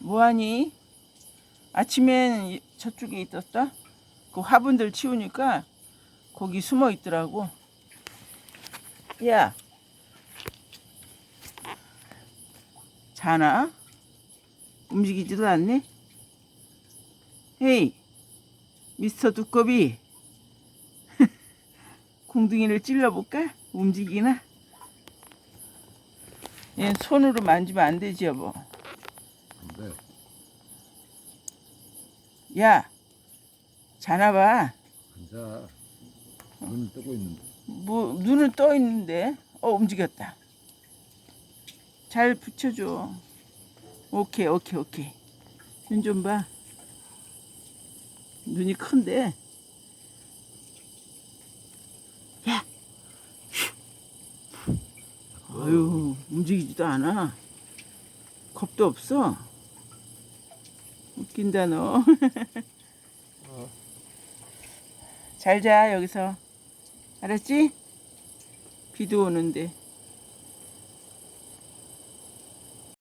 뭐하니? 아침엔 이- 저쪽에 있었다. 그 화분들 치우니까 거기 숨어 있더라고. 야, 자나? 움직이지도 않네. 헤이, 미스터 두꺼비. 공둥이를 찔러볼까? 움직이나? 얘 손으로 만지면 안 되지 여보. 근데 야, 자나 봐. 앉아. 눈 뜨고 있는데. 뭐 눈은 떠 있는데, 어 움직였다. 잘 붙여줘. 오케이, 오케이, 오케이. 눈 좀 봐. 눈이 큰데. 야, 휴. 아유 움직이지도 않아. 겁도 없어. 웃긴다 너. 잘자 여기서. 알았지? 비도 오는데.